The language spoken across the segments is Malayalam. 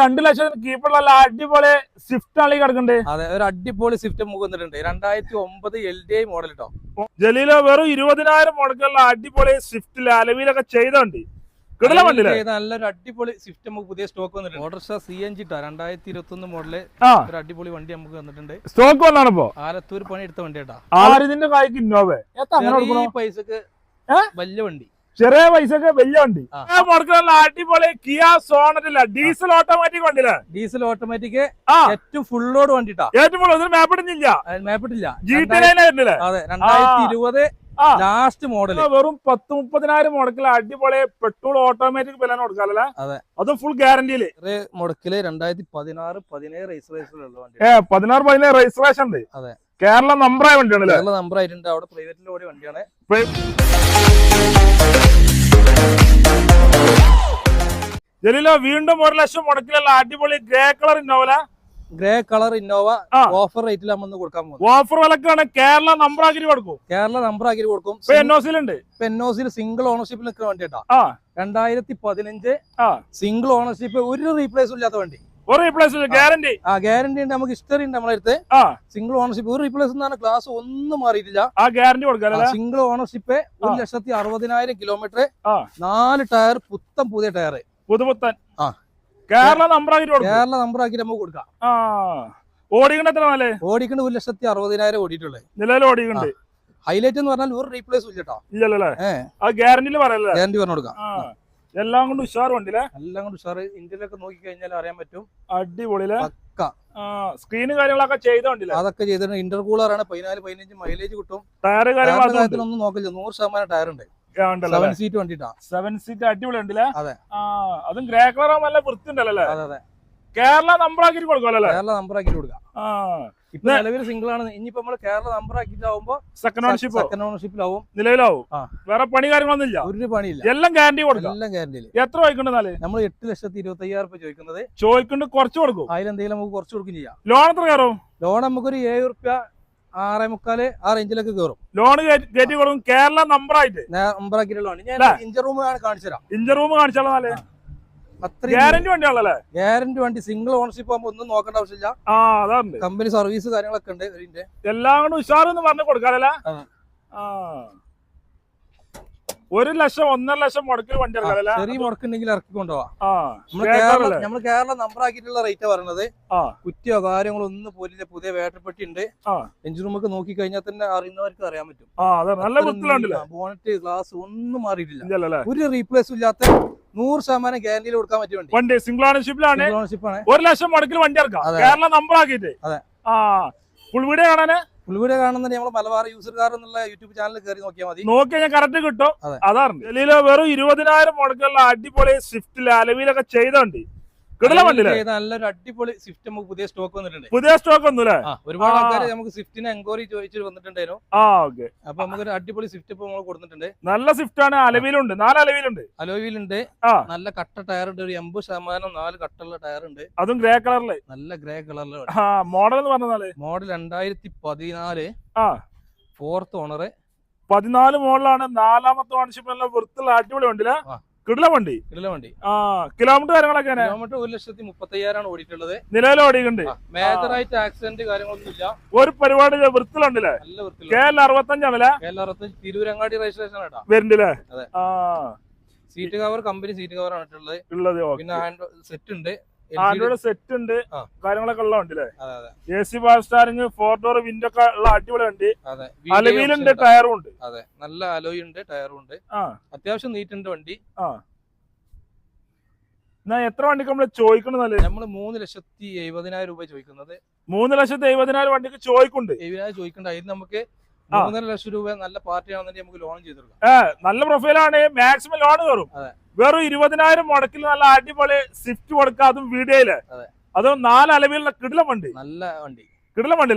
രണ്ട് ലക്ഷം കീപ്പറുള്ള അടിപൊളി സ്വിഫ്റ്റ് ആണ് ഈ കിടക്കണ്ടേ അതെ ഒരു അടിപൊളി സ്വിഫ്റ്റ് മുഖുന്നിട്ടുണ്ട് വന്നിട്ടുണ്ട്. രണ്ടായിരത്തി ഒമ്പത് എൽ ഡി ഐ മോഡൽ കേട്ടോ ജലീല വെറും ഇരുപതിനായിരം മുടക്കുള്ള അടിപൊളി സ്വിഫ്റ്റ് അലവിലൊക്കെ ചെയ്തോണ്ട്. നല്ലൊരു അടിപൊളി സ്വിഫ്റ്റ് നമുക്ക് പുതിയ സ്റ്റോക്ക് വന്നിട്ടുണ്ട്. ഓട്ടർഷ സി എൻ ജി ട്ടാ. രണ്ടായിരത്തി ഇരുപത്തി ഒന്ന് മോഡൽ ഒരു അടിപൊളി വണ്ടി നമുക്ക് വന്നിട്ടുണ്ട്. സ്റ്റോക്ക് വന്നാണ് ഇപ്പോ? ആലത്തൂർ പണി എടുത്ത വണ്ടി കേട്ടാ ആരിതിന്റെ കായ്ക്ക് ഇന്നോവ? പൈസക്ക് വലിയ വണ്ടി. ചെറിയ പൈസക്ക് വലിയ വണ്ടി. അടിപൊളി കിയ സോണറ്റില്ല ഡീസൽ ഓട്ടോമാറ്റിക് വണ്ടില്ല ഡീസൽ ഓട്ടോമാറ്റിക് ഏറ്റവും ഫുള്ളോട് വണ്ടിട്ടാ. ഏറ്റവും ഇതിന് മാപ്പിടുന്നില്ല മേപ്പിട്ടില്ല ജി ടി ലൈൻ വരുന്നില്ലേ അതെ രണ്ടായിരത്തി ഇരുപത്. ലാസ്റ്റ് മോഡൽ വെറും പത്ത് മുപ്പതിനായിരം മുടക്കില്ല അടിപൊളി പെട്രോൾ ഓട്ടോമാറ്റിക് വില കൊടുക്കാല്ലേ അതെ. അത് ഫുൾ ഗ്യാരണ്ടിയിൽ മുടക്കിൽ രണ്ടായിരത്തി പതിനാറ് പതിനേഴ് രജിസ്ട്രേഷൻ ഏ പതിനാറ് പതിനേഴ് രജിസ്ട്രേഷൻ ഉണ്ട്. അതെ. കേരള നമ്പറായ വണ്ടിയാണ് കേരള നമ്പർ ആയിട്ടുണ്ട്. അവിടെ പ്രൈവറ്റിൽ ഓടിയ വണ്ടിയാണ്. ജലീല വീണ്ടും ഒരു ലക്ഷം മുടക്കിലുള്ള അടിപൊളി ഗ്രേ കളർ ഇന്നോവല ഗ്രേ കളർ ഇന്നോവ ഓഫർ റേറ്റിൽ നമ്മൾ കൊടുക്കാൻ പോകും ഓഫർ വിലക്കാണ് കേരള നമ്പർ ആക്കി കൊടുക്കും. കേരള നമ്പർ ആക്കി കൊടുക്കും. ഇപ്പൊ എൻഒസിൽ സിംഗിൾ ഓണർഷിപ്പിൽ നിൽക്കുന്ന വണ്ടി കേട്ടോ രണ്ടായിരത്തി പതിനഞ്ച് സിംഗിൾ ഓണർഷിപ്പ് ഒരു റീപ്ലേസും ഇല്ലാത്ത വണ്ടി. ഗ്യാരണ്ടി ആ. ഗ്യാരണ്ടി ഉണ്ട്. നമുക്ക് ഹിസ്റ്ററി ഉണ്ട് നമ്മളെ അടുത്ത്. സിംഗിൾ ഓണർഷിപ്പ് ഒരു റീപ്ലേസ് എന്നാണ് ക്ലാസ് ഒന്നും മാറിയിട്ടില്ല. ആ ഗ്യാരണ്ടി കൊടുക്കാല്ലേ സിംഗിൾ ഓണർഷിപ്പ് ഒരു ലക്ഷത്തി അറുപതിനായിരം കിലോമീറ്റർ നാല് ടയർ പുത്തൻ പുതിയ ടയർ പുതുപുത്തൻ. ആ. കേരള കൊടുക്കും. കേരള നമ്പർ ആക്കി നമുക്ക് കൊടുക്കാം. ആ. ഓടിക്കണ്ട എത്ര നാലേ ഓടിക്കേണ്ട ഒരു ലക്ഷത്തി അറുപതിനായിരം ഓടിയിട്ടുള്ളത് നിലവിൽ ഓടിക്കണ്ട്. ഹൈലൈറ്റ് എന്ന് പറഞ്ഞാൽ ഒരു റീപ്ലേസ് ഇല്ല കേട്ടോ ഇല്ലല്ലേ? പറയല്ലേ? ഗ്യാരണ്ടി പറഞ്ഞു കൊടുക്കാം. എല്ലാം കൊണ്ട് ഉഷാർ വണ്ടിയിലെ എല്ലാം കൊണ്ട് ഉഷാറ്. ഇന്ത്യയിലൊക്കെ നോക്കി കഴിഞ്ഞാൽ അറിയാൻ പറ്റും. അടിപൊളിയിലെ സ്ക്രീന് കാര്യങ്ങളൊക്കെ ചെയ്ത വണ്ടിയിലെ അതൊക്കെ ചെയ്തിട്ടുണ്ട്. ഇന്റർകൂളർ ആണ്. പതിനാല് പതിനഞ്ച് മൈലേജ് കിട്ടും. ടയർ കാര്യങ്ങളൊന്നും നോക്കില്ല. നൂറ് ശതമാനം ടയർ ഉണ്ട്. സെവൻ സീറ്റ് വണ്ടിട്ടാ സെവൻ സീറ്റ് അടിപൊളി ഉണ്ടല്ലേ അതെ. അതും ഗ്രേ കളർ ആകുമ്പോൾ നല്ല വൃത്തി ഉണ്ടല്ലോ അതെ കേരള നമ്പറാക്കി കൊടുക്കുമല്ലോ കേരള നമ്പർ ആക്കി കൊടുക്കാം. ആ. ഇപ്പൊ നിലവിൽ സിംഗിൾ ആണ്. ഇനിയിപ്പോ നമ്മൾ കേരള നമ്പർ ആക്കിയിട്ടാവുമ്പോ സെക്കൻഡ് ഓൺഷിപ്പ് സെക്കൻഡ് ഓണർഷിപ്പിലാവും നിലവിലാവും. വേറെ പണി കാര്യങ്ങളൊന്നുമില്ല. ഒരു പണിയില്ല. എല്ലാം ഗ്യാരണ്ടി കൊടുക്കും എല്ലാം ഗ്യാരണ്ടിയിൽ എത്ര ചോദിക്കണ്ടെന്നാൽ നമ്മൾ എട്ട് ലക്ഷത്തി ഇരുപത്തി അയ്യായിരം രൂപ ചോദിക്കുന്നത്. ചോദിക്കുന്നുണ്ട് കുറച്ച് കൊടുക്കും. അതിലെന്തെങ്കിലും നമുക്ക് കുറച്ച് കൊടുക്കും ചെയ്യാം. ലോൺ എത്ര കയറും? ലോൺ നമുക്കൊരു ഏഴ് റുപ്യ ആറേ മുക്കാൽ ആ റേഞ്ചിലൊക്കെ കയറും. ലോൺ കയറ്റി കൊടുക്കും. കേരള നമ്പർ ആയിട്ട്. നമ്പർ ആക്കിയിട്ടുള്ള ഞാൻ ഇഞ്ചർ റൂം കാണിച്ചു തരാം. ഇഞ്ചർ റൂം കാണിച്ചാലേ അത്രയും ഗ്യാരണ്ടി വണ്ടിയാണല്ലേ ഗ്യാരണ്ടി വണ്ടി സിംഗിൾ ഓണർഷിപ്പ് ആകുമ്പോൾ ഒന്നും നോക്കേണ്ട ആവശ്യമില്ല. കമ്പനി സർവീസ് കാര്യങ്ങളൊക്കെ ഉണ്ട് ഇതിന്റെ. എല്ലാം കൂടെ ഉഷാറെന്ന് പറഞ്ഞു കൊടുക്കാറല്ലേ? ആ. ഒരു ലക്ഷം ഒന്നര ലക്ഷം മുടക്കിൽ വണ്ടി ചെറിയ മുടക്കുണ്ടെങ്കിൽ ഇറക്കി കൊണ്ടുപോവാം. ആ നമ്മൾ കേരള നമ്പർ ആക്കിയിട്ടുള്ള റേറ്റ് പറയുന്നത് ആ. കുറ്റിയോ കാര്യങ്ങളോ ഒന്നും പോലില്ല പുതിയ വേട്ടപ്പെട്ടി ഉണ്ട്. എഞ്ചിൻ റൂമൊക്കെ നോക്കി കഴിഞ്ഞാൽ തന്നെ അറിയുന്നവർക്ക് അറിയാൻ പറ്റും. നല്ല ബോണറ്റ് ഗ്ലാസ് ഒന്നും മാറിയിട്ടില്ല. ഒരു റീപ്ലേസും ഇല്ലാത്ത നൂറ് ശതമാനം ഗ്യാരണ്ടിയിൽ കൊടുക്കാൻ പറ്റിയ വണ്ടി. വണ്ടി സിംഗിൾ ഓണർഷിപ്പിലാണ് ഒരു ലക്ഷം മുടക്കിൽ വണ്ടി ഇറക്കാം. കേരള നമ്പർ ആക്കിയിട്ട്. അതെ. ആ ഫുൾ വീഡിയോ കാണാന്? പുള്ളിവിടെ കാണുന്ന നമ്മൾ മലബാർ യൂസർകാർ എന്നുള്ള യൂട്യൂബ് ചാനൽ കയറി നോക്കിയാൽ മതി. നോക്കി ഞാൻ കറക്റ്റ് കിട്ടും. അതാറുണ്ട് വെറും ഇരുപതിനായിരം മുടക്കുള്ള അടിപൊളി സ്വിഫ്റ്റിൽ അലവിലൊക്കെ ചെയ്തോണ്ട് നല്ലൊരു അടിപൊളി സ്വിഫ്റ്റ് നമുക്ക് പുതിയ സ്റ്റോക്ക് വന്നിട്ടുണ്ട്. പുതിയ സ്റ്റോക്ക് ഒന്നുമില്ലേ ഒരുപാട് ആൾക്കാർ നമുക്ക് സ്വിഫ്റ്റിന് എൻക്വയറി ചോദിച്ചിട്ട് വന്നിട്ടുണ്ടായിരുന്നു. ആ ഓക്കെ അപ്പൊ നമുക്കൊരു അടിപൊളി സ്വിഫ്റ്റ് ഇപ്പൊ നമ്മൾ കൊടുത്തിട്ടുണ്ട്. നല്ല സ്വിഫ്റ്റ് ആണ് അലവിലുണ്ട് നാല് അലവിലുണ്ട് അലോവിലുണ്ട് നല്ല കട്ട ടയർ ഉണ്ട് ഒരു എൺപത് ശതമാനം നാല് കട്ടുള്ള ടയർ ഉണ്ട്. അതും ഗ്രേ കളറിൽ നല്ല ഗ്രേ കളറിൽ മോഡൽ എന്ന് പറഞ്ഞാൽ? മോഡൽ രണ്ടായിരത്തി പതിനാല്. ആ. ഫോർത്ത് ഓണർ പതിനാല് മോഡലാണ് നാലാമത്തെ ഓണർഷിപ്പ് നല്ല വൃത്തിയുള്ള അടിപൊളി ഉണ്ടല്ലേ. കിടല വണ്ടി കിടില വണ്ടി ആ കിലോമീറ്റർ കാര്യങ്ങളൊക്കെ? കിലോമീറ്റർ ഒരു ലക്ഷത്തി മുപ്പത്തയ്യായിരമാണ് ഓടിയിട്ടുള്ളത്. നിലവിൽ ഓടിയിട്ടുണ്ട്. മേജർ ആയിട്ട് ആക്സിഡന്റ് കാര്യങ്ങളൊന്നും ഇല്ല. ഒരു പരിപാടി വൃത്തിലുണ്ടല്ലേ നല്ല കെ വൃത്തിയുള്ള എൽ അറുപത്തഞ്ചാണല്ലേ? കേരള അറുപത്തഞ്ച് തിരൂരങ്ങാടി രജിസ്ട്രേഷൻ ആട്ടാ വരുന്നുണ്ടല്ലേ അതെ. ആ. Seat cover company seat cover ആണ് ഇട്ടുള്ളത്. പിന്നെ ഹാൻഡ് സെറ്റ് ഉണ്ട്. ആൻഡ്രോയിഡ് സെറ്റ് ഉണ്ട്. കാര്യങ്ങളൊക്കെ ഉള്ള വണ്ടി അല്ലേ അതെ. അതെ A C power steering four door window ഒക്കെ ഉള്ള അടിപൊളി വണ്ടി. അലവിയിലുണ്ട് ടയറും ഉണ്ട്. അതെ. നല്ല അലോയി ഉണ്ട് ടയറും ഉണ്ട്. ആ. അത്യാവശ്യം നീറ്റുണ്ട് വണ്ടി. എത്ര വണ്ടിക്ക് നമ്മൾ ചോദിക്കണമെന്നല്ലേ നമ്മൾ മൂന്ന് ലക്ഷത്തി എഴുപതിനായിരം രൂപ ചോദിക്കുന്നത്. മൂന്ന് ലക്ഷത്തി എഴുപതിനായിരം വണ്ടിക്ക് ചോദിക്കുന്നുണ്ട്. എഴുപതിനായിരം ചോദിക്കണ്ടായിരുന്നു അതിന് നമുക്ക്. മൂന്നര ലക്ഷം രൂപ നല്ല പാർട്ടി ആണെന്നുണ്ടെങ്കിൽ നമുക്ക് ലോൺ ചെയ്തെടുക്കാം നല്ല പ്രൊഫൈലാണ് മാക്സിമം ലോൺ കയറും അതെ. വെറും ഇരുപതിനായിരം മുടക്കിൽ നല്ല അടിപൊളി സ്വിഫ്റ്റ് കൊടുക്കുക അതും വീഡിയോയിൽ. അതെ. നാല് അലവിലുള്ള കിടില വണ്ടി. നല്ല വണ്ടി. കിടില വണ്ടി.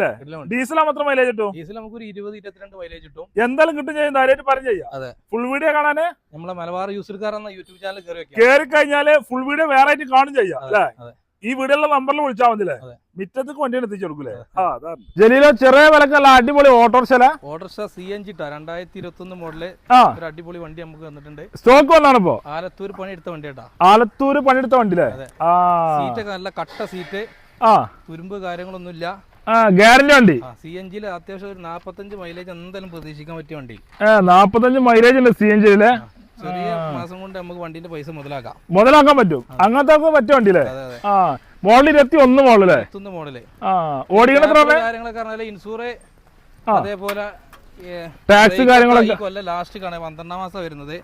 ഡീസൽ മാത്രം മൈലേജ് കിട്ടും ഡീസൽ നമുക്ക് ഒരു ഇരുപത് ഇരുപത്തിരണ്ട് മൈലേജ് കിട്ടും. എന്തായാലും കിട്ടും ചെയ്യും ധൈര്യമായിട്ട് പറഞ്ഞു ചെയ്യാം. അതെ. ഫുൾ വീഡിയോ കാണാന്? നമ്മളെ മലബാർ യൂസർക്കാർ എന്ന യൂട്യൂബ് ചാനൽ കയറി കേറി കഴിഞ്ഞാൽ ഫുൾ വീഡിയോ വേറെ ആയിട്ട് കാണും ചെയ്യാം അല്ലേ. ഈ വീടുള്ള നമ്പറിൽ വിളിച്ചാൽ മതില്ലേ. മിറ്റത്തേക്ക് വണ്ടിയാണ് എത്തിച്ചു കൊടുക്കൂലേ ജലീലോ ചെറിയ വിലക്കല്ല അടിപൊളി ഓട്ടോറിക്ഷല ഓട്ടോറിക്ഷ സി എൻ ജി രണ്ടായിരത്തി ഇരുപത്തി ഒന്ന് മോഡൽ ഒരു അടിപൊളി വണ്ടി നമുക്ക് വന്നിട്ടുണ്ട് സ്റ്റോക്ക് വന്നാണ് ഇപ്പോ? ആലത്തൂർ പണി എടുത്ത വണ്ടി കേട്ടാ ആലത്തൂര് പണിയെടുത്ത വണ്ടിയില്ലേ? സീറ്റൊക്കെ നല്ല കട്ട സീറ്റ്. ആ. തുരുമ്പ് കാര്യങ്ങളൊന്നുമില്ല. ആ ഗ്യാരണ്ടി വണ്ടി? സി എൻ ജിയിൽ അത്യാവശ്യം ഒരു നാപ്പത്തഞ്ച് മൈലേജ് എന്തായാലും പ്രതീക്ഷിക്കാൻ പറ്റിയ വണ്ടി. നാപ്പത്തഞ്ച് മൈലേജ് ഉണ്ട് സി എൻ ജിയിലെ ചെറിയ മാസം കൊണ്ട് നമുക്ക് വണ്ടിന്റെ പൈസ മുതലാക്കാം. മുതലാക്കാൻ പറ്റും. അങ്ങനത്തെ പറ്റും വണ്ടിയിലെ വണ്ടിയില്ലേ? ആ. മോളിൽ ഇരുപത്തി ഒന്ന് മോളിലെ എത്തുന്ന മോഡൽ. ആ. ഓടിക്കണ കാര്യങ്ങളൊക്കെ പറഞ്ഞാൽ ഇൻഷൂറ് അതേപോലെ ടാക്സ് കാര്യങ്ങളൊക്കെ. കൊല്ലം ലാസ്റ്റ് കാണാൻ പന്ത്രണ്ടാം മാസം വരുന്നത്.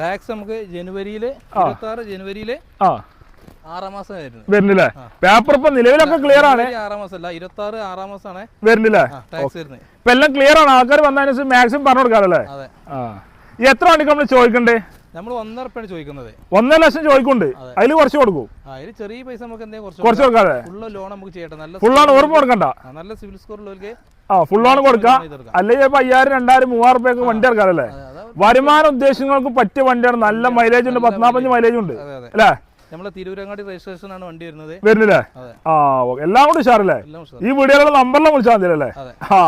ടാക്സ് നമുക്ക് ജനുവരിയിൽ ഇരുപത്തി ആറ് ജനുവരിയിൽ ആറാം മാസം വരുന്നത്. വരുന്നില്ലേ? പേപ്പർ ഇപ്പൊ നിലവിലൊക്കെ ക്ലിയർ ആണ്. ആറാം മാസം അല്ല ഇരുപത്തി ആറ് ആറാം മാസമാണ് വരുന്നില്ലേ? ടാക്സ് വരുന്നത്. ഇപ്പൊ എല്ലാം ക്ലിയർ ആണ്. ആൾക്കാർ വന്നതിനനുസരിച്ച് മാക്സിമം പറഞ്ഞു കൊടുക്കാറല്ലേ അതെ. ആ. എത്ര വണ്ടിക്ക് നമ്മൾ ചോദിക്കണ്ടേ? നമ്മൾ ഒന്നര റുപ്യാണ് ചോദിക്കുന്നത്. ഒന്നര ലക്ഷം ചോദിക്കുന്നുണ്ട് അതെ. അതിൽ കുറച്ച് കൊടുക്കും. അതിൽ ചെറിയ പൈസ നമുക്ക് എന്തെങ്കിലും കുറച്ച് കൊടുക്കാതെ. ഫുള്ള് ലോൺ നമുക്ക് ചെയ്യട്ടെ. നല്ല ഫുള്ളാണ് ഓർമ്മ കൊടുക്കണ്ട. നല്ല സിവിൽ സ്കോർ ഉള്ളവർക്ക് ആ ഫുള്ളാണ് കൊടുക്കാം. അല്ലെങ്കിൽ ഇപ്പൊ അയ്യായിരം രണ്ടായിരം മൂവായിരം റുപ്യൊക്കെ വണ്ടി ഇറക്കാറല്ലേ വരുമാന ഉദ്ദേശങ്ങൾക്ക് പറ്റിയ വണ്ടിയാണ്. നല്ല മൈലേജ് ഉണ്ട്. പത്തിനാപ്പഞ്ച് മൈലേജ് ഉണ്ട്. അല്ലേ? നമ്മളെ തിരൂരങ്ങാടി രജിസ്ട്രേഷൻ ആണ് വണ്ടി വരുന്നത്. വരുന്നില്ലേ? ആ എല്ലാം കൂടി ഉഷാറല്ലേ. ഈ വീഡിയോയിലുള്ള നമ്പറിലും വിളിച്ചാൽ മതി അല്ലേ ആ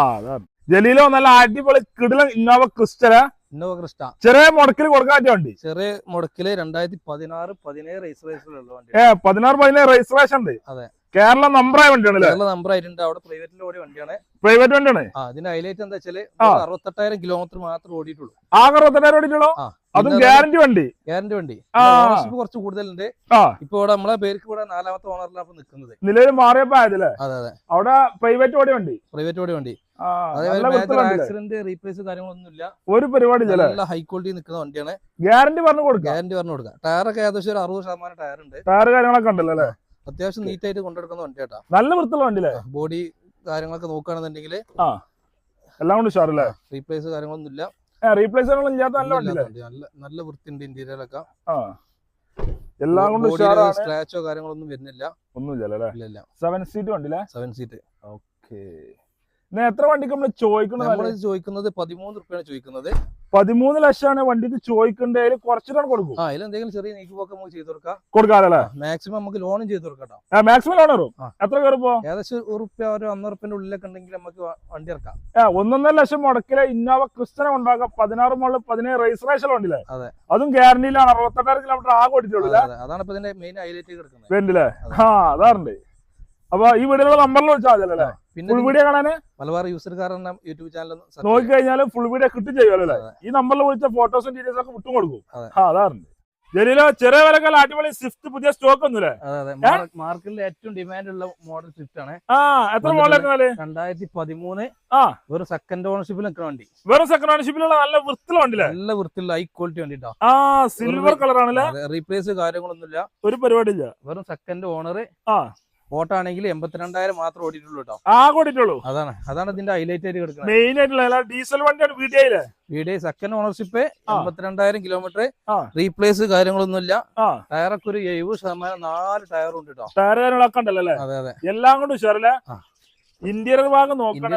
ജലീലോ നല്ല അടിപൊളി കിടിലം ഇന്നോവ ക്രിസ്റ്റല. ഇന്നോവ ക്രിസ്റ്റ ചെറിയ മുടക്കിൽ കൊടുക്കാൻ പറ്റിയ വണ്ടി. ചെറിയ മുടക്കിൽ രണ്ടായിരത്തി പതിനാറ് പതിനേഴ് രജിസ്ട്രേഷൻ ഉള്ള വണ്ടി ഏ പതിനാറ് പതിനേഴ് രജിസ്ട്രേഷൻ ഉണ്ട്. അതെ. കേരള നമ്പറായ വണ്ടിയാണ് അല്ലേ? കേരള നമ്പർ ആയിട്ടുണ്ട്. അവിടെ പ്രൈവറ്റിൽ ഓടിയ വണ്ടിയാണ്. പ്രൈവറ്റ് വണ്ടിയാണ്? ആ അതിന്റെ ഹൈലൈറ്റ് എന്താ വെച്ചാൽ ആ. അറുപത്തെട്ടായിരം കിലോമീറ്റർ മാത്രം ഓടിയിട്ടുള്ളൂ. ആകെ അറുപത്തെട്ടായിരം ഓടിയിട്ടുള്ളൂ? അതും ഗ്യാരണ്ടി വണ്ടി? ഗ്യാരണ്ടി വണ്ടി. ആ. ഓണർഷിപ്പ് കുറച്ച് കൂടുതലുണ്ട്. ആ. ഇപ്പൊ ഇവിടെ നമ്മളെ പേർക്ക് ഇവിടെ നാലാമത്തെ ഓണറിലാണ് നിൽക്കുന്നത് നിലവിൽ മാറിയപ്പോ ആയതല്ലേ? അതെ അതെ. അവിടെ പ്രൈവറ്റ് ഓടിയ വണ്ടി? പ്രൈവറ്റ് ഓടിയ വണ്ടി. ആ, ആക്സിഡന്റ് റീപ്ലേസ് ഒരു പരിപാടി നല്ല ഹൈ ക്വാളിറ്റി നിൽക്കുന്ന വണ്ടിയാണ്. ഗ്യാരണ്ടി പറഞ്ഞു കൊടുക്കാം. ഗ്യാരണ്ടി പറഞ്ഞു കൊടുക്കാം. ടയറൊക്കെ ഏകദേശം ഒരു അറുപത് ശതമാനം ടയർ ഉണ്ട്. ടയർ കാര്യങ്ങളൊക്കെ ഉണ്ടല്ലോ അല്ലേ? അത്യാവശ്യം നീറ്റായിട്ട് കൊണ്ടെടുക്കുന്ന വണ്ടി കേട്ടാ നല്ല വൃത്തിയുള്ള വണ്ടിയില്ലേ? ബോഡി കാര്യങ്ങളൊക്കെ നോക്കുകയാണെന്നുണ്ടെങ്കിൽ ആ എല്ലാം കൊണ്ട് ഉഷാറല്ലേ? റീപ്ലേസ് കാര്യങ്ങളൊന്നും ഇല്ല റീപ്ലേസ് ഇല്ലാത്ത നല്ല വണ്ടി. നല്ല നല്ല വൃത്തിയുണ്ട് ഇന്റീരിയറൊക്കെ ആ. എല്ലാം കൊണ്ട് സ്ക്രാച്ചോ കാര്യങ്ങളൊന്നും വരുന്നില്ല. ഒന്നുമില്ല അല്ലേ സെവൻ സീറ്റ് വണ്ടിയില്ലേ? സെവൻ സീറ്റ് ഓക്കെ എത്ര വണ്ടിക്ക് നമ്മൾ ചോദിക്കുന്നത് ചോദിക്കുന്നത് പതിമൂന്ന് റുപ്യാണ് ചോദിക്കുന്നത്. പതിമൂന്ന് ലക്ഷമാണ് വണ്ടിക്ക് ചോദിക്കേണ്ടതിൽ കുറച്ചിട്ടാണ് കൊടുക്കും. ആ അതിൽ എന്തെങ്കിലും ചെറിയ നീക്കി പോക്ക് നമുക്ക് ചെയ്ത് കൊടുക്കാം. കൊടുക്കാറല്ലേ? മാക്സിമം നമുക്ക് ലോണും ചെയ്തു കൊടുക്കാം മാക്സിമം ലോൺ വരും. എത്ര കയറിപ്പോ? ഏകദേശം ഒരു റുപ്യ ഒരു ഒന്നര റുപ്യന്റെ ഉള്ളിലൊക്കെ ഉണ്ടെങ്കിൽ നമുക്ക് വണ്ടി ഇറക്കാം. ഒന്നൊന്നര ലക്ഷം മുടക്കിലെ ഇന്നോവ ക്രിസ്റ്റനെ ഉണ്ടാക്കാം. പതിനാറ് മുകളിൽ പതിനേഴ് രജിസ്ട്രേഷൻ വണ്ടിയില്ലേ അതെ. അതും ഗ്യാരണ്ടിയിലാണ് അറുപത്തെട്ടായിരം കിലോമീറ്റർ ആകെ ഓടിച്ചുള്ളൂ അതെ, അതെ. അതാണ് ഇപ്പൊ ഇതിന്റെ മെയിൻ ഹൈലൈറ്റ് കിടക്കുന്നത്. ആ അതാറുണ്ട്. അപ്പൊ ഈ വീടിനുള്ള നമ്പറിൽ വിളിച്ചാൽ മതി അല്ലേ? ഫുൾ വീഡിയോ കാണാന്? മലബാർ യൂസർ കാരൻ യൂട്യൂബ് ചാനൽ നോക്കി കഴിഞ്ഞാൽ ഫുൾ വീഡിയോ കിട്ടും ചെയ്യുമല്ലോ അല്ലേ? ഈ നമ്പറിൽ വിളിച്ച ഫോട്ടോസും ഡീറ്റെയിൽസ് ഒക്കെ വിട്ടും കൊടുക്കും. ആ അതാറുണ്ട് ജലീല ചെറിയ വിലക്കാൽ അടിപൊളി സ്വിഫ്റ്റ് പുതിയ സ്റ്റോക്ക് ഒന്നുമില്ലേ മാർക്കറ്റിൽ ഏറ്റവും ഡിമാൻഡ് ഉള്ള മോഡൽ സ്വിഫ്റ്റ് ആണ്. ആ എത്ര മോഡൽ രണ്ടായിരത്തി പതിമൂന്ന് ആ. വെറും സെക്കൻഡ് ഓണർഷിപ്പിൽ നിൽക്കുന്ന വണ്ടി. വെറും സെക്കൻഡ് ഓണർഷിപ്പിലുള്ള നല്ല വൃത്തിയുള്ള വണ്ടി നല്ല വൃത്തിയുള്ള ഹൈ ക്വാളിറ്റി വണ്ടിട്ടോ ആ സിൽവർ കളർ ആണല്ലേ? റീപ്ലേസ് കാര്യങ്ങളൊന്നുമില്ല. ഒരു പരിപാടി ഇല്ല വെറും സെക്കൻഡ് ഓണർ ആ. ഓട്ടോ ആണെങ്കിൽ എൺപത്തിരണ്ടായിരം മാത്രം ഓടിയിട്ടുള്ളൂ കേട്ടോ ആ കൂടിയിട്ടുള്ളൂ അതാണ്. അതാണ് ഇതിന്റെ ഹൈലൈറ്റ് ആയിട്ട് കിടക്കുന്നത് മെയിൻ ആയിട്ടുള്ള ഡീസൽ വണ്ടിയാണ് വീഡിയോയിൽ. Video second ownership. എൺപത്തിരണ്ടായിരം kilometre. Replace കാര്യങ്ങളൊന്നുമില്ല. ഇല്ല ടയറൊക്കെ ഒരു എഴുപത് ശതമാനം നാല് ടയർ ഉണ്ട് കേട്ടോ ടയർ കാര്യങ്ങളൊക്കെ ഉണ്ടല്ലോ അതെ അതെ. എല്ലാം കൊണ്ടും ഉഷാറല്ലേ? ഇന്ത്യയുടെ ഇന്റീരിയർ ഭാഗം നോക്കണ്ട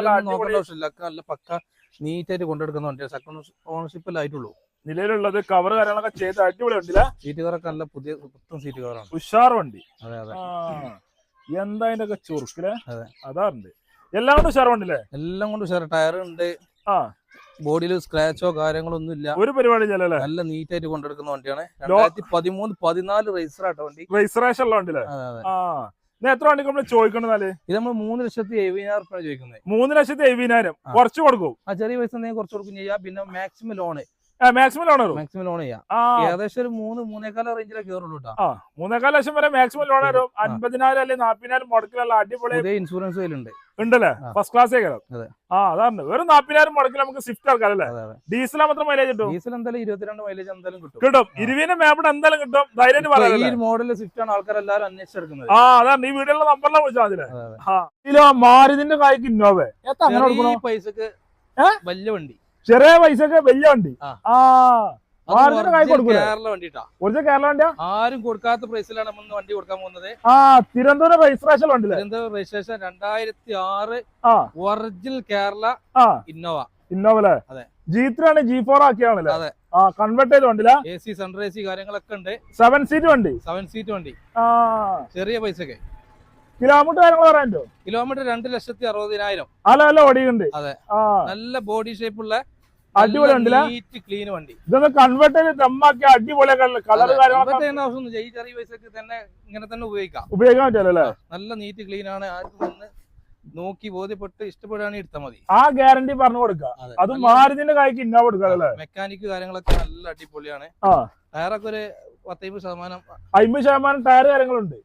ആവശ്യമില്ല. നല്ല പക്ക നീറ്റായിട്ട് കൊണ്ടെടുക്കുന്ന വണ്ടിയാണ് സെക്കൻഡ് ഓണർഷിപ്പിലായിട്ടുള്ളൂ നിലവിലുള്ളത് കവർ കാര്യങ്ങളൊക്കെ ചെയ്ത് അടിപൊളി വണ്ടിയില്ല? സീറ്റ് കവറൊക്കെ നല്ല പുതിയ പുത്തൻ സീറ്റ് കവറാണ് ഉഷാർ വണ്ടി. അതെ അതെ. എന്താ അതിന്റെ ഒക്കെ ചുറുക്കിൽ അതെ. അതാറുണ്ട്. എല്ലാം കൊണ്ട് ഉഷാറുണ്ടല്ലേ? എല്ലാം കൊണ്ട് ഉഷാറ്. ടയർ ഉണ്ട് ആ. ബോഡിയിൽ സ്ക്രാച്ചോ കാര്യങ്ങളോ ഒന്നും ഇല്ല. ഒരു പരിപാടി ഇല്ലല്ലേ നല്ല നീറ്റ് ആയിട്ട് കൊണ്ടെടുക്കുന്ന വണ്ടിയാണ്. രണ്ടായിരത്തി പതിമൂന്ന് പതിനാല് റേസർ ആട്ടോ വണ്ടി. രജിസ്ട്രേഷൻ ഉള്ള വണ്ടിയില്ലേ ആ. എത്ര വണ്ടി നമ്മൾ ചോദിക്കണെന്നാൽ ഇത് നമ്മൾ മൂന്ന് ലക്ഷത്തി എഴുപതിനായിരം രൂപ ചോദിക്കുന്നത്. മൂന്ന് ലക്ഷത്തി എഴുപതിനായിരം. കുറച്ച് കൊടുക്കും. ആ ചെറിയ പൈസ എന്തെങ്കിലും കുറച്ച് കൊടുക്കും ചെയ്യാം. പിന്നെ മാക്സിമം ലോണ് മാക്സിമം ലോൺ വരും. മാക്സിമം ലോൺ ചെയ്യാം. ആ. ഏകദേശം ഒരു മൂന്ന് മൂന്നേക്കാല റേഞ്ചിലൊക്കെ കയറുള്ളൂ കേട്ടോ. ആ മൂന്നേക്കാൽ ലക്ഷം വരെ മാക്സിമം ലോൺ വരും. അൻപതിനായിരം അല്ലെങ്കിൽ നാപ്പതിനായിരം മുടക്കിലുള്ള അടിപൊളി ഇൻഷുറൻസ് കയ്യിലുണ്ട് ഉണ്ടല്ലേ? First class. ആ അതാണ്. വെറും നാപ്പതിനായിരം മുടക്കിൽ നമുക്ക് സ്വിഫ്റ്റ് ആൾക്കാർ അല്ലേ? ഡീസൽ മാത്രം മൈലേജ് കിട്ടും? ഡീസൽ എന്തായാലും ഇരുപത്തിരണ്ട് മൈലേജ് എന്തായാലും കിട്ടും. കിട്ടും. ഇരുവിന്റെ മേപ്പിടെ എന്തായാലും കിട്ടും. ധൈര്യം ഇപ്പൊ ഈ മോഡലിൽ സ്വിഫ്റ്റ് ആണ് ആൾക്കാർ എല്ലാവരും അന്വേഷിച്ചെടുക്കുന്നത്. ആ അതാണ്. ഈ വീഡിയോയിലുള്ള നമ്പറിലെ വിളിച്ചാൽ മതി അതെ, അതെ. ആ. ഇതിലോ മാരുതിന്റെ കായ്ക്ക് ഇന്നോവ എത്ര അങ്ങനെ കൊടുക്കണോ പൈസക്ക്? വലിയ വണ്ടി. ചെറിയ പൈസക്ക് വലിയ വണ്ടി. ആ. ആരും കൊടുക്കാത്ത പ്രൈസിലാണ് നമ്മൾ വണ്ടി കൊടുക്കാൻ പോകുന്നത്. ആ തിരുവനന്തപുരം രജിസ്ട്രേഷൻ വണ്ടി തിരുവനന്തപുരം രജിസ്ട്രേഷൻ രണ്ടായിരത്തി ആറ് ഒറിജിനൽ കേരള ഇന്നോവ. ഇന്നോവ അല്ലേ? അതെ. ജി ത്രീ ആണ് ജി ഫോർ ആക്കിയാണല്ലേ? അതെ. ആ കൺവേർട്ട് ചെയ്ത വണ്ടിയില്ല എ സി സൺറൈസി കാര്യങ്ങളൊക്കെ ഉണ്ട്. സെവൻ സീറ്റ് വണ്ടി. സെവൻ സീറ്റ് വണ്ടി. ആ. ചെറിയ പൈസക്ക്. കിലോമീറ്റർ കാര്യങ്ങൾ പറയാനുണ്ടോ? കിലോമീറ്റർ രണ്ട് ലക്ഷത്തി അറുപതിനായിരം. അല്ല അല്ല ഓടിയുണ്ട് അതെ. ആ. നല്ല ബോഡി ഷേപ്പുള്ള അടിപൊളി ഉണ്ടല്ലേ? ക്ലീൻ വണ്ടി. ഇതൊന്ന് കൺവെർട്ടർ ദമ്മാക്കി അടിപൊളി കളർ convert ഈ ചെറിയ പൈസക്ക് തന്നെ ഇങ്ങനെ തന്നെ ഉപയോഗിക്കാം. ഉപയോഗിക്കാൻ പറ്റുമല്ലോ നല്ല നീറ്റ് ക്ലീൻ ആണ്. ആർക്കും വന്ന് നോക്കി ബോധ്യപ്പെട്ട് ഇഷ്ടപ്പെടുകയാണെങ്കിൽ എടുത്താൽ മതി. ആ ഗ്യാരണ്ടി പറഞ്ഞു കൊടുക്കുക. അത്. മാറിന്റെ മാരുതിന്റെ കൈക്ക് ഇന്നോവ കൊടുക്കുക അല്ലേ? മെക്കാനിക് കാര്യങ്ങളൊക്കെ നല്ല അടിപൊളിയാണ്. ടയറൊക്കെ ഒരു പത്തൈമ്പത് ശതമാനം അമ്പത് ശതമാനം ടയർ കാര്യങ്ങളുണ്ട്.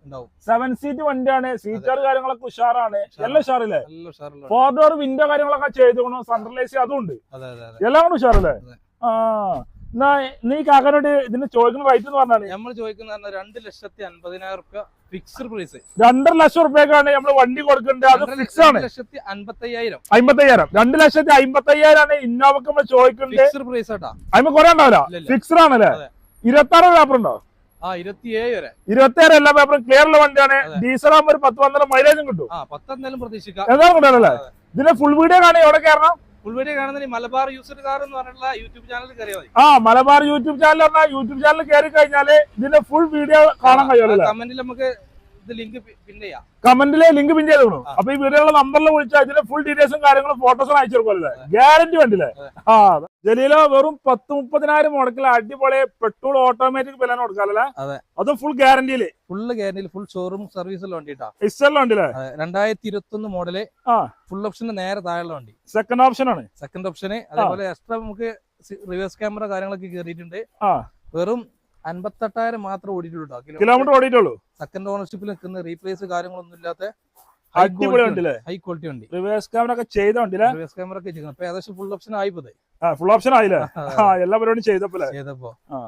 സെവൻ സീറ്റ് വണ്ടിയാണ്. സീറ്റർ കാര്യങ്ങളൊക്കെ ഉഷാറാണ്. എല്ലാം ഉഷാറില്ലേ? ഫോർ ഡോർ വിൻഡോ കാര്യങ്ങളൊക്കെ ചെയ്തോണു സെൻട്രലൈസ് അതും ഉണ്ട്. എല്ലാം കൊണ്ട് ഉഷാറല്ലേ. ആ. എന്നാ നീ കാക്കനോട് ഇതിന് ചോദിക്കുന്ന റേറ്റ് എന്ന് പറഞ്ഞാൽ? നമ്മൾ ചോദിക്കുന്ന പറഞ്ഞാൽ രണ്ട് ലക്ഷത്തി അൻപതിനായിരം റുപ്യ ഫിക്സ്ഡ് പ്രൈസ് രണ്ടര ലക്ഷം റുപ്യക്കാണ് നമ്മൾ വണ്ടി കൊടുക്കേണ്ടത്. അത് ഫിക്സ് ആണ്. ലക്ഷത്തി അൻപത്തയ്യായിരം. അമ്പത്തയ്യായിരം രണ്ട് ലക്ഷത്തി അമ്പത്തയ്യായിരം ആണ് ഇന്നോവക്ക് നമ്മൾ ചോദിക്കുന്നത് ഫിക്സ്ഡ് പ്രൈസ് ആട്ടാ. അതിന് കുറെ ഉണ്ടാവില്ല. ഫിക്സഡ് ആണല്ലേ. ഇരുപത്തി ആറ് പേപ്പർ ഉണ്ടോ ഇരുപത്തിയേഴ് എല്ലാ പേപ്പറും ക്ലിയർ ഉള്ള വണ്ടിയാണ്. ആകുമ്പോൾ ഒരു പത്ത് പന്ത്രണ്ട് മൈലേജും കിട്ടും. പത്തെന്തായാലും പ്രതീക്ഷിക്കാം. എന്താ കൊണ്ടല്ലേ ഇതിന്റെ ഫുൾ വീഡിയോ കാണാൻ എവിടെ കയറണം? ഫുൾവീഡിയോ കാണുന്നതിന് മലബാർ യൂസർ കാർ എന്ന് പറഞ്ഞിട്ടുള്ള യൂട്യൂബ് ചാനൽ കയറിയാൽ ആ മലബാർ യൂട്യൂബ് ചാനൽ പറഞ്ഞാൽ യൂട്യൂബ് ചാനൽ കയറി കഴിഞ്ഞാൽ ഇതിന്റെ ഫുൾ വീഡിയോ കാണാൻ കഴിയുമല്ലോ കമന്റിൽ നമുക്ക് ഇത് ലിങ്ക് പിൻ ചെയ്യാം. കമന്റിലെ ലിങ്ക് പിൻ ചെയ്ത് വിടും. അപ്പൊ ഈ വീഡിയോയിലുള്ള നമ്പറിൽ വിളിച്ചാൽ ഇതിന്റെ ഫുൾ ഡീറ്റെയിൽസും കാര്യങ്ങളും ഫോട്ടോസും അയച്ചു കൊടുക്കുമല്ലേ ഗ്യാരണ്ടി വണ്ടില്ലേ? ആ. ജലീല വെറും പത്ത് മുപ്പതിനായിരം മുടക്കിൽ അടിപൊളി പെട്രോൾ ഓട്ടോമാറ്റിക് വില കൊടുക്കാല്ലേ അതെ. അതും ഫുൾ ഗ്യാരണ്ടിയിൽ ഫുൾ ഗ്യാരണ്ടിയിൽ ഫുൾ ഷോറൂം സർവീസുള്ള വണ്ടിട്ടാ ഇസ്റ്റലിൽ വണ്ടിയില്ലേ രണ്ടായിരത്തി ഇരുപത്തി ഒന്ന് മോഡൽ ആ. ഫുൾ ഓപ്ഷന്റെ നേരെ താഴെയുള്ള വണ്ടി. സെക്കൻഡ് ഓപ്ഷൻ ആണ്. സെക്കൻഡ് ഓപ്ഷന് അതേപോലെ എക്സ്ട്രാ നമുക്ക് റിവേഴ്സ് ക്യാമറ കാര്യങ്ങളൊക്കെ കയറിയിട്ടുണ്ട് ആ. വെറും അൻപത്തെട്ടായിരം മാത്രം ഓടിയിട്ടുള്ളൂ കിലോമീറ്റർ ഓടിയിട്ടുള്ളൂ? സെക്കൻഡ് ഓണർഷിപ്പിൽ നിൽക്കുന്ന റീപ്ലേസ് കാര്യങ്ങളൊന്നും ഇല്ലാത്ത ഹൈ ക്വാളിറ്റി വണ്ടി റിവേഴ്സ് ക്യാമറ ഒക്കെ ചെയ്ത റിവേഴ്സ് ക്യാമറ ഒക്കെ ചെയ്യുന്നത് അപ്പൊ ഏകദേശം ഫുൾ ഓപ്ഷൻ ഫുൾ ഓപ്ഷൻ ആയില്ലേ ആ എല്ലാ പരിപാടിയും ചെയ്തപ്പോലെ ചെയ്തപ്പോ. ആ.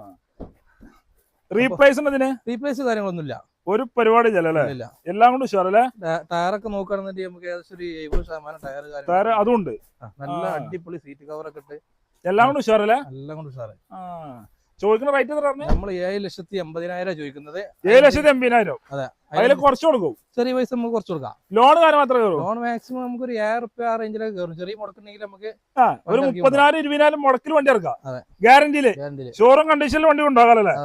റീപ്ലേസ് ഇതിന് റീപ്ലേസ് കാര്യങ്ങളൊന്നും ഒരു പരിപാടി ഇല്ല എല്ലാം കൊണ്ട് ഉഷാറല്ലേ ടയറൊക്കെ നോക്കുകയാണെന്നുണ്ടെങ്കിൽ നമുക്ക് ഏകദേശം ഒരു എഴുപത് ശതമാനം ടയർ വേറെ കാര്യങ്ങൾ അതും ഉണ്ട്. നല്ല അടിപൊളി സീറ്റ് കവറൊക്കെ ഇട്ട്. എല്ലാം കൊണ്ട് ഉഷാറല്ലേ എല്ലാം കൊണ്ട് ആ. ചോദിക്കുന്ന റേറ്റ് എത്ര പറഞ്ഞു? നമ്മൾ ഏഴ് ലക്ഷത്തി എൺപതിനായിരം ചോദിക്കുന്നത്. ഏഴ് ലക്ഷത്തി എൺപതിനായിരം അതെ. അതിൽ കുറച്ച് കൊടുക്കും. ചെറിയ പൈസ നമുക്ക് കുറച്ച് കൊടുക്കാം. ലോൺ കാര്യം മാത്രമേ കയറും ലോൺ മാക്സിമം നമുക്ക് ഒരു ഏഴ് റുപ്യ ആ റേഞ്ചിലൊക്കെ കയറും. ചെറിയ മുടക്കുന്നെങ്കിൽ നമുക്ക് ഒരു മുപ്പതിനായിരം ഇരുപതിനായിരം മുടക്കിൽ വണ്ടി ഇറക്കാം. ഗ്യാരണ്ടിയിൽ ഷോറൂം കണ്ടീഷനിൽ വണ്ടി ഉണ്ടാകാലല്ലേ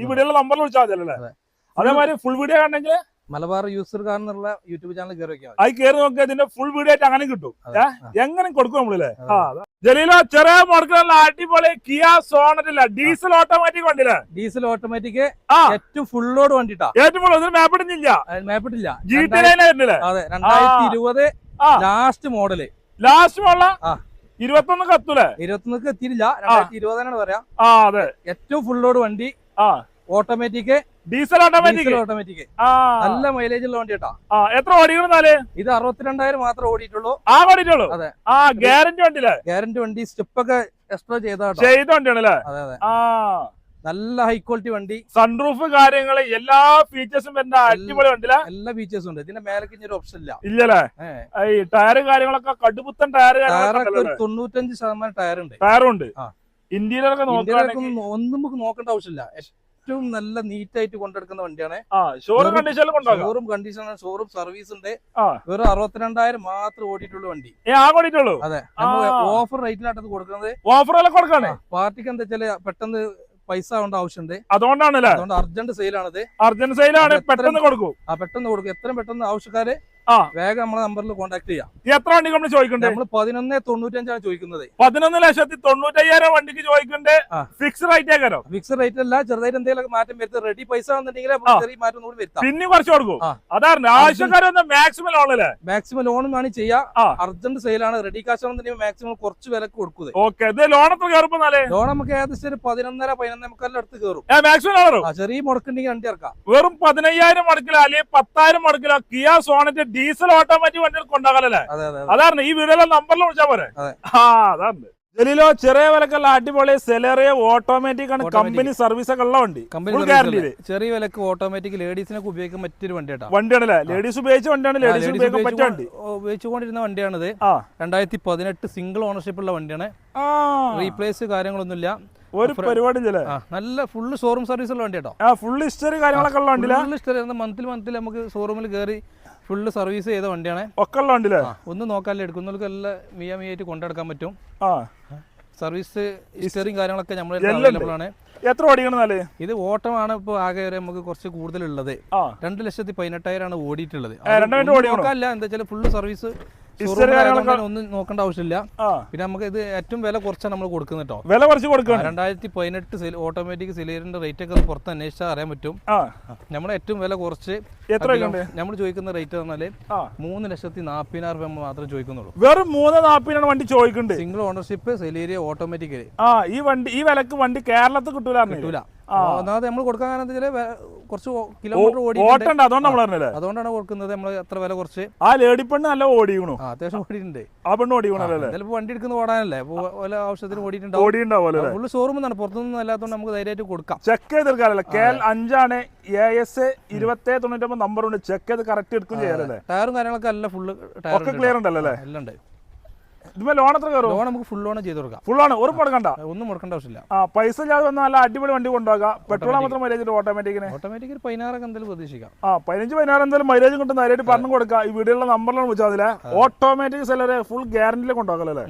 ഈ വീഡിയോയിലെ നമ്പറിൽ വിളിച്ചാൽ അതെ. അതേമാതിരി ഫുൾ വീഡിയോ കണ്ടെങ്കിൽ മലബാർ യൂസർ കാർ എന്നുള്ള യൂട്യൂബ് ചാനൽ കയറി വെക്കാം അത് കയറി നോക്കിയാൽ ഇതിന്റെ ഫുൾ വീഡിയോ ആയിട്ട് അങ്ങനെ കിട്ടും. എങ്ങനെ കൊടുക്കും നമ്മളല്ലേ? ജലീല ചെറിയ മുടക്കിലുള്ള അടിപൊളി കിയ സോണറ്റില്ല ഡീസൽ ഓട്ടോമാറ്റിക് വണ്ടിയില്ലേ? ഡീസൽ ഓട്ടോമാറ്റിക് ഏറ്റവും ഫുൾ ലോഡ് വണ്ടിട്ടാ. ഏറ്റവും ഫുൾ ഇതിന് മാപ്പ് ഇടുന്നില്ല. മാപ്പിട്ടില്ല ജി ടി നൈൻ ആയിരുന്നില്ലേ അതെ രണ്ടായിരത്തി ഇരുപത് ലാസ്റ്റ് മോഡൽ ലാസ്റ്റ് മോഡല ഇരുപത്തൊന്നൊക്കെ ഇരുപത്തൊന്ന് കത്തൂലേ ഇരുപത്തൊന്നക്ക് എത്തിയില്ല രണ്ടായിരത്തി ഇരുപതിനാണ് പറയാം. അതെ. ഏറ്റവും ഫുൾ ലോഡ് വണ്ടി. ആ. ഓട്ടോമാറ്റിക് ഡീസൽ ഓട്ടോമാറ്റിക് ഓട്ടോമാറ്റിക് നല്ല മൈലേജ് ഉള്ള വണ്ടി കേട്ടാ. എത്ര ഓടിക്കണെന്നാൽ ഇത് അറുപത്തിരണ്ടായിരം മാത്രം ഓടിയിട്ടുള്ളൂ. ആ ഓടിയിട്ടുള്ളൂ? അതെ. ആ ഗ്യാരണ്ടി വണ്ടിയില്ലേ ഗ്യാരണ്ടി വണ്ടി സ്റ്റെപ്പ് ഒക്കെ എക്സ്ട്രാ ചെയ്ത ചെയ്ത വണ്ടിയാണല്ലേ? അതെ അതെ. ആ. നല്ല ഹൈ ക്വാളിറ്റി വണ്ടി. സൺറൂഫ് കാര്യങ്ങൾ എല്ലാ ഫീച്ചേഴ്സും വരുന്ന അടിപൊളി വണ്ടിയില്ല എല്ലാ ഫീച്ചേഴ്സും ഉണ്ട്. ഇതിന്റെ മേലേക്ക് ഇനി ഒരു ഓപ്ഷൻ ഇല്ല. ഇല്ലല്ലേ? ഈ ടയർ കാര്യങ്ങളൊക്കെ കടുപ്പുത്തൻ ടയർ ഒരു തൊണ്ണൂറ്റഞ്ച് ശതമാനം ടയർ ഉണ്ട്. ടയറും ഉണ്ട്. ആ. ഇന്ത്യയിലൊക്കെ നോക്കാൻ ഒന്നും നമുക്ക് നോക്കേണ്ട ആവശ്യമില്ല. ഏറ്റവും നല്ല നീറ്റ് ആയിട്ട് കൊണ്ടെടുക്കുന്ന വണ്ടിയാണ്. Showroom showroom condition showroom service ഉണ്ട്. വെറും അറുപത്തിരണ്ടായിരം മാത്രം ഓടിയിട്ടുള്ള വണ്ടി. ഓടിയിട്ടുള്ളൂ അതെ. ഓഫർ റേറ്റിലാട്ടത് കൊടുക്കുന്നത്. ഓഫർ കൊടുക്കാണ്? പാർട്ടിക്ക് എന്താ വെച്ചാൽ പെട്ടെന്ന് പൈസ ആവേണ്ട ആവശ്യമുണ്ട്. അതുകൊണ്ടാണല്ലേ? അതുകൊണ്ട് അർജന്റ് സെയിലാണത് അർജന്റ് സെയിലാണ് പെട്ടെന്ന് കൊടുക്കും. ആ പെട്ടെന്ന് കൊടുക്കും. എത്രയും പെട്ടെന്ന് ആവശ്യക്കാര്. വേഗം നമ്മളെ നമ്പറിൽ കോൺടാക്ട് ചെയ്യാം. എത്ര വണ്ടി നമ്മൾ ചോദിക്കണ്ടേ? നമ്മൾ പതിനൊന്ന് തൊണ്ണൂറ്റഞ്ചാണ് ചോദിക്കുന്നത്. പതിനൊന്ന് ലക്ഷത്തി തൊണ്ണൂറ്റയ്യായിരം വണ്ടിക്ക് ചോദിക്കണ്ടേ. ഫിക്സ് റേറ്റ് ആക്കാരോ ഫിക്സ് റേറ്റ് അല്ല ചെറുതായിട്ട് എന്തെങ്കിലും മാറ്റം വരുത്തി റെഡി പൈസ നമുക്ക് ചെറിയ മാറ്റം കൂടി വരുത്താം. പിന്നെ കുറച്ച് കൊടുക്കും. അതാണ് ആവശ്യക്കാരൊന്ന് മാക്സിമം ലോണല്ലേ മാക്സിമം ലോണും വേണമെങ്കിൽ ചെയ്യാം. അർജന്റ് സെയിലാണ് റെഡി കാശ് ആണെന്നുണ്ടെങ്കിൽ മാക്സിമം കുറച്ച് വിലക്ക് കൊടുക്കുന്നത് ഓക്കെ ഇത് ലോൺ എത്ര കയറുമ്പോന്നാലേ ലോൺ നമുക്ക് ഏകദേശം ഒരു പതിനൊന്നര പതിനൊന്നേ മുക്കാലിന്റെ അടുത്ത് കയറും. മാക്സിമം ചെറിയ മുടക്കുണ്ടെങ്കിൽ വണ്ടി ഇറക്കാം. വെറും പതിനയ്യായിരം മടക്കിലോ അല്ലെങ്കിൽ പത്തായിരം മടക്കിലോ കിയ സോണറ്റ് ഡീസൽ ഓട്ടോമാറ്റിക് വണ്ടികൾ കൊണ്ടാകാലല്ലേ അതെ അതെ അതെ. അതാണ് ഈ വീഡിയോയിലെ നമ്പറിൽ വിളിച്ചാൽ പോരെ. ആ അതാണ് ജലീലോ ചെറിയ വിലക്കുള്ള അടിപൊളി സെലറിയ ഓട്ടോമാറ്റിക്. ആണ് കമ്പനി സർവീസ് ഒക്കെ ഉള്ള വണ്ടി? ചെറിയ വിലക്ക് ഓട്ടോമാറ്റിക് ലേഡീസിനൊക്കെ ഉപയോഗിക്കാൻ പറ്റിയൊരു വണ്ടി കേട്ടോ വണ്ടിയാണല്ലേ ലേഡീസ് ഉപയോഗിച്ച വണ്ടിയാണ് ലേഡീസ് ഉപയോഗിക്കാൻ പറ്റിയ വണ്ടി. ഉപയോഗിച്ചുകൊണ്ടിരുന്ന വണ്ടിയാണിത്. രണ്ടായിരത്തി പതിനെട്ട് സിംഗിൾ ഓണർഷിപ്പ് ഉള്ള വണ്ടിയാണ്. റീപ്ലേസ് കാര്യങ്ങളൊന്നുമില്ല. ഒരു പരിപാടി നല്ല ഫുള്ള് ഷോറൂം സർവീസ് ഉള്ള വണ്ടി കേട്ടോ ഫുൾ ഹിസ്റ്ററി കാര്യങ്ങളൊക്കെ ഉള്ള വണ്ടി ഹിസ്റ്ററി ഇഷ്ടം മന്തിൽ മന്തിൽ നമുക്ക് ഷോറൂമിൽ കയറി ഫുള്ള് സർവീസ് ചെയ്ത വണ്ടിയാണ്. ഒക്കെ വണ്ടിയിലെ? ഒന്ന് നോക്കാല്ലേ എടുക്കുന്നവർക്ക് എല്ലാം മിയ മിയായിട്ട് കൊണ്ടെടുക്കാൻ പറ്റും. സർവീസ് ഹിസ്റ്ററിയും കാര്യങ്ങളൊക്കെ നമ്മൾ അവൈലബിൾ ആണ്. എത്ര ഓടിക്കണം ഇത് ഓട്ടമാണ് ഇപ്പോൾ ആകെ വരെ നമുക്ക് കുറച്ച് കൂടുതലുള്ളത്. രണ്ട് ലക്ഷത്തി പതിനെട്ടായിരമാണ് ഓടിയിട്ടുള്ളത്? നോക്കാല്ല എന്താ വെച്ചാൽ ഫുള്ള് സർവീസ് ഒന്നും നോക്കേണ്ട ആവശ്യമില്ല. പിന്നെ നമുക്ക് ഇത് ഏറ്റവും വില കുറച്ചാണ് നമ്മൾ കൊടുക്കുന്നത് കേട്ടോ വില കുറച്ച് കൊടുക്കണം. രണ്ടായിരത്തി പതിനെട്ട് ഓട്ടോമാറ്റിക് സിലിണ്ടറിന്റെ റേറ്റ് ഒക്കെ പുറത്ത് അന്വേഷിച്ചാൽ അറിയാൻ പറ്റും. നമ്മൾ ഏറ്റവും വില കുറച്ച് എത്ര നമ്മൾ ചോദിക്കുന്ന റേറ്റ് പറഞ്ഞാൽ മൂന്ന് ലക്ഷത്തി നാൽപ്പതിനായിരം രൂപ മാത്രമേ ചോദിക്കുന്നുള്ളൂ. വെറും മൂന്ന് നാപ്പതിനാണ് വണ്ടി ചോദിക്കുന്നത് സിംഗിൾ ഓണർഷിപ്പ് സിലേരിയ ഓട്ടോമാറ്റിക്കലി ആ ഈ വണ്ടി ഈ വിലക്ക് വണ്ടി കേരളത്തിൽ കിട്ടൂല കിട്ടൂല. ഒന്നാമത് നമ്മൾ കൊടുക്കാൻ കാരണം എന്താ കുറച്ച് കിലോമീറ്റർ ഓടി ഓട്ടണ്ട അതുകൊണ്ട് നമ്മൾ പറഞ്ഞല്ലേ? അതുകൊണ്ടാണ് കൊടുക്കുന്നത് നമ്മൾ എത്ര വില കുറച്ച്. ആ ലേഡി പെണ്ണ് നല്ല ഓടിക്കണു. അത്യാവശ്യം ഓടിയിട്ടുണ്ട്. ആ പെണ്ണ് ഓടിക്കണല്ലേ ചിലപ്പോൾ വണ്ടി എടുക്കുന്ന ഓടാനല്ലേ? ഓല ആവശ്യത്തിന് ഓടിയിട്ടുണ്ടാവും. ഓടിയുണ്ടാവുമല്ലോ ഫുള്ള് ഷോറൂം നിന്നാണ് പുറത്തുനിന്ന് അല്ലാത്തതുകൊണ്ട് നമുക്ക് ധൈര്യമായിട്ട് കൊടുക്കാം. ചെക്ക് ചെയ്തെടുക്കാറല്ലേ കെ എൽ അഞ്ചാണ് എ എസ് ഇരുപത്തി തൊണ്ണൂറ്റൊമ്പത് നമ്പർ ഉണ്ട്. ചെക്ക് ചെയ്ത് കറക്റ്റ് എടുക്കും ചെയ്യാറല്ലേ ടയറും കാര്യങ്ങളൊക്കെ അല്ല ഫുള്ള് ഒക്കെ ക്ലിയർ ഉണ്ടല്ലോ എല്ലാം ഉണ്ട്. ഇതുമേ ലോൺ എത്ര കയറും? ലോൺ നമുക്ക് ഫുൾ ലോൺ ചെയ്ത് കൊടുക്കാം. ഫുൾ ആണ്? ഉറപ്പ് കൊടുക്കണ്ട ഒന്നും മുടക്കേണ്ട ആവശ്യമില്ല. ആ പൈസ ഇല്ലാതെ വന്നാൽ നല്ല അടിപൊളി വണ്ടി കൊണ്ടുപോകാം. പെട്രോൾ മാത്രം മൈലേജ് ഓട്ടോമാറ്റിക്കിന് ഓട്ടോമാറ്റിക് പതിനാറൊക്കെ എന്തായാലും പ്രതീക്ഷിക്കാം. ആ പതിനഞ്ച് പതിനാറ് എന്തായാലും മൈലേജ് ധൈര്യമായിട്ട് പറഞ്ഞു കൊടുക്കാം. ഈ വീഡിയോയിലുള്ള നമ്പറിലാണ് വിളിച്ചാൽ അതിലെ ഓട്ടോമാറ്റിക് സെല്ലറ് ഫുൾ ഗ്യാരണ്ടിയിൽ കൊണ്ടുപോകല്ലേ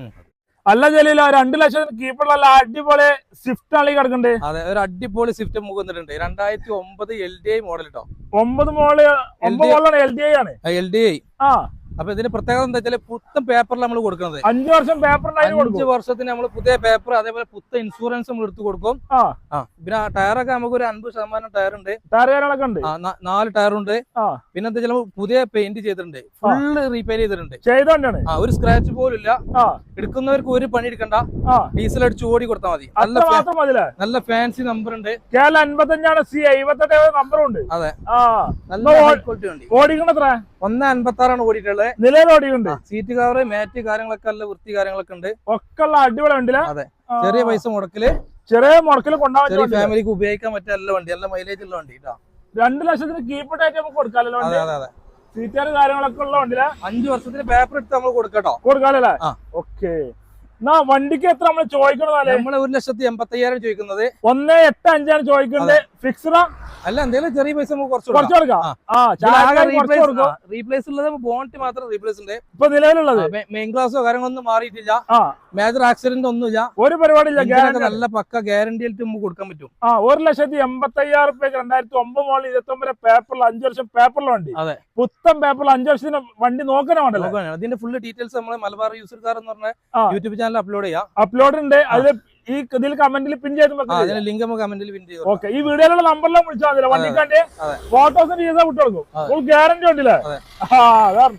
അല്ല? ജലീല രണ്ട് ലക്ഷം കീപ്പുള്ള നല്ല അടിപൊളി സ്വിഫ്റ്റ് ആണ് കിടക്കണ്ടേ. അതെ ഒരു അടിപൊളി സ്വിഫ്റ്റ് നമുക്ക് വന്നിട്ടുണ്ട്. രണ്ടായിരത്തി ഒമ്പത് എൽ ഡി ഐ മോഡൽ കേട്ടോ ഒമ്പത് മോഡൽ ഒമ്പത് മോഡലാണ് എൽ ഡി ഐ ആണ് എൽ ഡി ഐ ആ. അപ്പൊ ഇതിന് പ്രത്യേകത എന്താ വെച്ചാൽ പുത്തൻ പേപ്പറിൽ നമ്മൾ കൊടുക്കുന്നത് അഞ്ചു വർഷം പേപ്പർ അഞ്ചു വർഷത്തിന് നമ്മൾ പുതിയ പേപ്പർ അതേപോലെ പുത്തൻ ഇൻഷുറൻസ് നമ്മൾ എടുത്തു കൊടുക്കും. പിന്നെ ടയറൊക്കെ നമുക്ക് ഒരു അൻപത് ശതമാനം ടയർ ഉണ്ട്. ഉണ്ട്. നാല് ടയർ ഉണ്ട്. പിന്നെ എന്താ വെച്ചാൽ പുതിയ പെയിന്റ് ചെയ്തിട്ടുണ്ട്. ഫുള്ള് റീപെയർ ചെയ്തിട്ടുണ്ട്. ഒരു സ്ക്രാച്ച് പോലും ഇല്ല. എടുക്കുന്നവർക്ക് ഒരു പണി എടുക്കണ്ട. ഡീസൽ അടിച്ച് ഓടി കൊടുത്താൽ മതി. നല്ല നല്ല ഫാൻസി നമ്പർ ഉണ്ട്. കേരള അൻപത്തഞ്ചാണ് സി എഴുപത്തെട്ട് നമ്പറും ഉണ്ട്. അതെ. ആ. നല്ല ക്വാളിറ്റി വണ്ടി. ഓടിക്കണത്ര ഒന്ന് അൻപത്താറാണ് ഓടിയിട്ടുള്ളത്. നിലയിലോടിയുണ്ട് സീറ്റ് കവർ മാറ്റ് കാര്യങ്ങളൊക്കെ നല്ല വൃത്തി കാര്യങ്ങളൊക്കെ ഉണ്ട്. ഒക്കെ ഉള്ള അടിപൊളി വണ്ടിയില. അതെ. ചെറിയ പൈസ മുടക്കിൽ. ചെറിയ മുടക്കിൽ കൊണ്ടാവും ഫാമിലിക്ക് ഉപയോഗിക്കാൻ പറ്റിയ നല്ല വണ്ടി നല്ല മൈലേജ് ഉള്ള വണ്ടി കേട്ടോ രണ്ട് ലക്ഷത്തിന് കീപ്പിട്ടായിട്ട് നമുക്ക് കൊടുക്കാമല്ലോ അതെ അതെ അതെ. സീറ്റാറ് കാര്യങ്ങളൊക്കെ ഉള്ള വണ്ടിയില്ല അഞ്ചു വർഷത്തിന് പേപ്പർ എടുത്ത് നമ്മൾ കൊടുക്കട്ടോ. കൊടുക്കാമല്ലേ ഓക്കേ ഓക്കെ എന്നാ വണ്ടിക്ക് എത്ര നമ്മൾ ചോദിക്കണതാലേ? നമ്മൾ ഒരു ലക്ഷത്തി എൺപത്തി അയ്യായിരം ചോദിക്കുന്നത്. ഒന്ന് എട്ട് അഞ്ചാണ് ചോദിക്കുന്നത് ഫിക്സ്ഡാ അല്ല എന്തെങ്കിലും ചെറിയ പൈസ നമുക്ക് കുറച്ച് കൊടുക്കാം. റീപ്ലേസ് ഉള്ളത് ബോണ്ട് മാത്രം റീപ്ലേസ് ഉണ്ട്. ഇപ്പൊ നിലവിലുള്ളത്? മെയിൻ ക്ലാസ്സോ കാര്യങ്ങളൊന്നും മാറിയിട്ടില്ല. മേജർ ആക്സിഡന്റ് ഒന്നുമില്ല. ഒരു പരിപാടിയില്ല നല്ല പക്ക ഗ്യാരണ്ടി ആയിട്ട് നമുക്ക് കൊടുക്കാൻ പറ്റും. ആ ഒരു ലക്ഷത്തി എൺപത്തി അയ്യായിരം റുപ്യക്ക് രണ്ടായിരത്തി ഒമ്പത് മോളിൽ ഇരുപത്തി ഒമ്പത് പേപ്പറിൽ അഞ്ചു വർഷം പേപ്പറിൽ വണ്ടി. അതെ. പുത്തൻ പേപ്പറിൽ അഞ്ചു വർഷത്തിന് വണ്ടി നോക്കണ അതിന്റെ ഫുൾ ഡീറ്റെയിൽസ് നമ്മൾ മലബാർ യൂസർ കാർ എന്ന് പറഞ്ഞ. യൂട്യൂബ് ചാനൽ അപ്ലോഡ് ചെയ്യാം. അപ്ലോഡ് ഉണ്ട്. അതിൽ ഈ ഇതിൽ കമന്റിൽ പിൻ ചെയ്ത് അതിന്റെ ലിങ്ക് നമുക്ക് കമന്റിൽ പിൻ ചെയ്തു ഓക്കെ ഈ വീഡിയോയിലുള്ള നമ്പറിലും വിളിച്ചാൽ മതി. വണ്ടിക്കാണ്ട് ഫോട്ടോസ് ചെയ്താൽ വിട്ടു കൊടുക്കും. ഗ്യാരണ്ടി ഉണ്ടല്ലേ? അതെ. ആ അതാണ്.